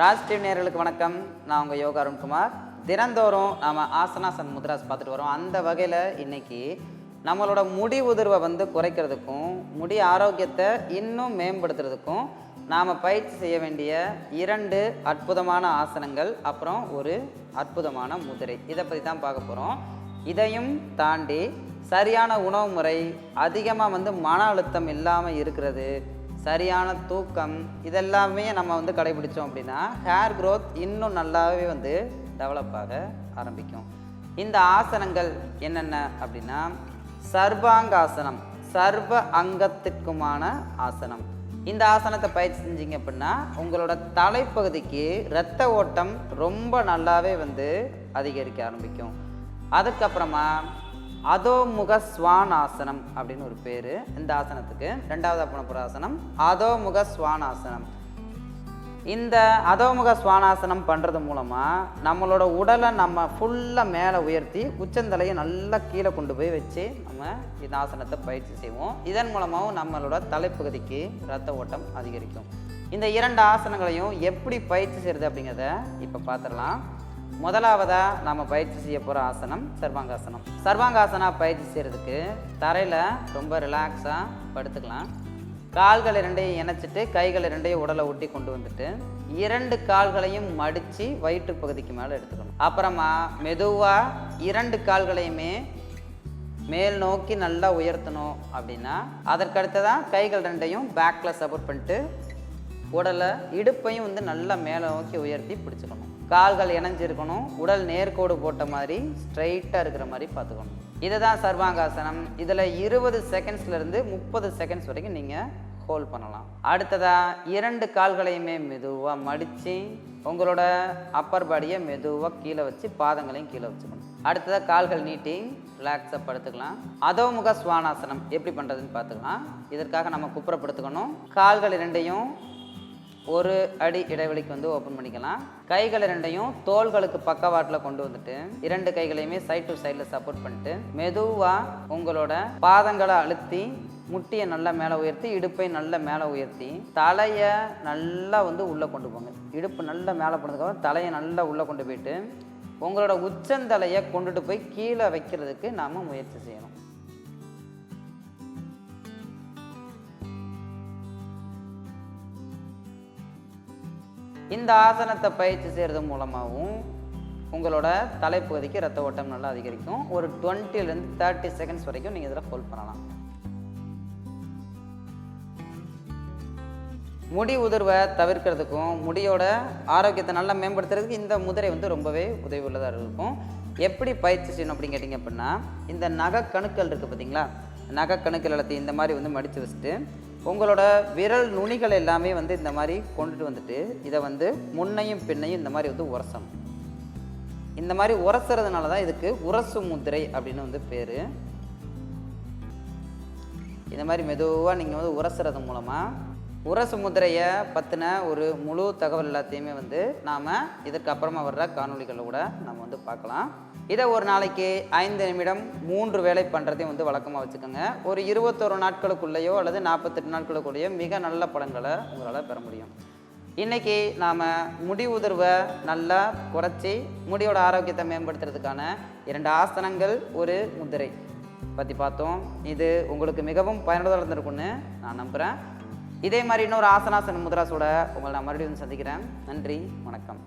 Raj TV வணக்கம். நான் உங்கள் யோகா அருண்குமார். தினந்தோறும் நாம் ஆசனாசன் முத்ராஸ் பார்த்துட்டு வரோம். அந்த வகையில் இன்னைக்கு நம்மளோட முடி உதிர்வை வந்து குறைக்கிறதுக்கும் முடி ஆரோக்கியத்தை இன்னும் மேம்படுத்துறதுக்கும் நாம் பயிற்சி செய்ய வேண்டிய இரண்டு அற்புதமான ஆசனங்கள் அப்புறம் ஒரு அற்புதமான முதிரை. இதை பற்றி தான் பார்க்க போகிறோம் இதையும் தாண்டி சரியான உணவு முறை அதிகமாக வந்து மன அழுத்தம் இல்லாமல் இருக்கிறது சரியான தூக்கம் இதெல்லாமே நம்ம வந்து கடைபிடிச்சோம் அப்படின்னா ஹேர் க்ரோத் இன்னும் நல்லாவே வந்து டெவலப் ஆக ஆரம்பிக்கும். இந்த ஆசனங்கள் என்னென்ன அப்படின்னா சர்வாங்காசனம் சர்வ அங்கத்திற்குமான ஆசனம். இந்த ஆசனத்தை பயிற்சி செஞ்சீங்க அப்படின்னா உங்களோட தலைப்பகுதிக்கு இரத்த ஓட்டம் ரொம்ப நல்லாவே வந்து அதிகரிக்க ஆரம்பிக்கும். அதுக்கப்புறமா அதோமுக ஸ்வானாசனம் அப்படின்னு ஒரு பேர் இந்த ஆசனத்துக்கு. ரெண்டாவது பண்ண போகிற ஆசனம் அதோமுக ஸ்வானாசனம் இந்த அதோமுக ஸ்வானாசனம் பண்ணுறது மூலமாக நம்மளோட உடலை நம்ம ஃபுல்லாக மேலே உயர்த்தி உச்சந்தலையை நல்லா கீழே கொண்டு போய் வச்சு நம்ம இந்த ஆசனத்தை பயிற்சி செய்வோம். இதன் மூலமாகவும் நம்மளோட தலைப்பகுதிக்கு ரத்த ஓட்டம் அதிகரிக்கும். இந்த இரண்டு ஆசனங்களையும் எப்படி பயிற்சி செய்கிறது அப்படிங்கிறத இப்போ பார்த்துடலாம் முதலாவதாக நம்ம பயிற்சி செய்ய போகிற ஆசனம் சர்வாங்காசனம். சர்வாங்காசனா பயிற்சி செய்கிறதுக்கு தரையில் ரொம்ப ரிலாக்ஸாக படுத்துக்கலாம். கால்கள் இரண்டையும் இணைச்சிட்டு கைகள் இரண்டையும் உடலை ஒட்டி கொண்டு வந்துட்டு இரண்டு கால்களையும் மடித்து வயிற்று பகுதிக்கு மேலே எடுத்துக்கணும். அப்புறமா மெதுவாக இரண்டு கால்களையுமே மேல் நோக்கி நல்லா உயர்த்தணும் அப்படின்னா அதற்கடுத்ததான் கைகள் ரெண்டையும் பேக்கில் சப்போர்ட் பண்ணிட்டு உடலை இடுப்பையும் வந்து நல்லா மேலே நோக்கி உயர்த்தி பிடிச்சிக்கணும். கால்கள் இணைஞ்சிருக்கணும் உடல் நேர்கோடு போட்ட மாதிரி ஸ்ட்ரைட்டாக இருக்கிற மாதிரி பார்த்துக்கணும். இதை தான் சர்வாங்காசனம். இதில் இருபது செகண்ட்ஸ்லேருந்து முப்பது செகண்ட்ஸ் வரைக்கும் நீங்கள் ஹோல்ட் பண்ணலாம். அடுத்ததாக இரண்டு கால்களையுமே மெதுவாக மடித்து உங்களோட அப்பர் பாடியை மெதுவாக கீழே வச்சு பாதங்களையும் கீழே வச்சுக்கணும். அடுத்ததாக கால்கள் நீட்டி ரிலாக்ஸாக படுத்துக்கலாம். அதோமுக சுவானாசனம் எப்படி பண்ணுறதுன்னு பார்த்துக்கலாம். இதற்காக நம்ம குப்புறப்படுத்துக்கணும். கால்கள் இரண்டையும் ஒரு அடி இடைவெளிக்கு வந்து ஓப்பன் பண்ணிக்கலாம். கைகள் ரெண்டையும் தோள்களுக்கு பக்கவாட்டில் கொண்டு வந்துட்டு இரண்டு கைகளையுமே சைட் டு சைடில் சப்போர்ட் பண்ணிட்டு மெதுவாக உங்களோட பாதங்களை அழுத்தி முட்டியை நல்லா மேலே உயர்த்தி இடுப்பை நல்லா மேலே உயர்த்தி தலையை நல்லா வந்து உள்ளே கொண்டு போங்க. இடுப்பு நல்லா மேலே போனதுக்கப்புறம் தலையை நல்லா உள்ளே கொண்டு போயிட்டு உங்களோட உச்சந்தலையை கொண்டுட்டு போய் கீழே வைக்கிறதுக்கு நாம் முயற்சி செய்யணும். இந்த ஆசனத்தை பயிற்சி செய்கிறது மூலமாகவும் உங்களோட தலைப்பகுதிக்கு ரத்த ஓட்டம் நல்லா அதிகரிக்கும். ஒரு டுவெண்ட்டிலேருந்து தேர்ட்டி செகண்ட்ஸ் வரைக்கும் நீங்கள் இதில் ஹோல்ட் பண்ணலாம். முடி உதிர்வை தவிர்க்கிறதுக்கும் முடியோட ஆரோக்கியத்தை நல்லா மேம்படுத்துறதுக்கு இந்த முதிரை வந்து ரொம்பவே உதவி உள்ளதாக இருக்கும். எப்படி பயிற்சி செய்யணும் அப்படின்னு கேட்டிங்க அப்படின்னா இந்த நகை கணுக்கள் இருக்குது பார்த்தீங்களா நகை கணுக்கள் எல்லாத்தையும் இந்த மாதிரி வந்து மடித்து வச்சுட்டு உங்களோட விரல் நுனிகள் எல்லாமே வந்து இந்த மாதிரி கொண்டுட்டு வந்துட்டு இதை வந்து முன்னையும் பின்னையும் இந்த மாதிரி வந்து உரசணும். இந்த மாதிரி உரசுறதுனால தான் இதுக்கு உரசு முதிரை அப்படின்னு வந்து பேர். இந்த மாதிரி மெதுவாக நீங்கள் வந்து உரசுறது மூலமாக உரசு முதிரையை பற்றின ஒரு முழு தகவல் எல்லாத்தையுமே வந்து நாம் இதுக்கப்புறமா வர்ற காணொலிகளில் கூட நம்ம வந்து பார்க்கலாம். இதை ஒரு நாளைக்கு ஐந்து நிமிடம் மூன்று வேலை பண்ணுறதையும் வந்து வழக்கமாக வச்சுக்கோங்க. ஒரு இருபத்தொரு நாட்களுக்குள்ளேயோ அல்லது நாற்பத்தெட்டு நாட்களுக்குள்ளேயோ மிக நல்ல பலன்களை உங்களால் பெற முடியும். இன்றைக்கி நாம் முடி உதிர்வை நல்லா குறைச்சி முடியோட ஆரோக்கியத்தை மேம்படுத்துறதுக்கான இரண்டு ஆசனங்கள் ஒரு முதிரை. பற்றி பார்த்தோம். இது உங்களுக்கு மிகவும் பயனுள்ளதாக இருந்திருக்கும்னு நான் நம்புகிறேன் இதே மாதிரி இன்னொரு ஆசனாசன முத்ராஸோட உங்களை நான் மறுபடியும் வந்து சந்திக்கிறேன். நன்றி வணக்கம்.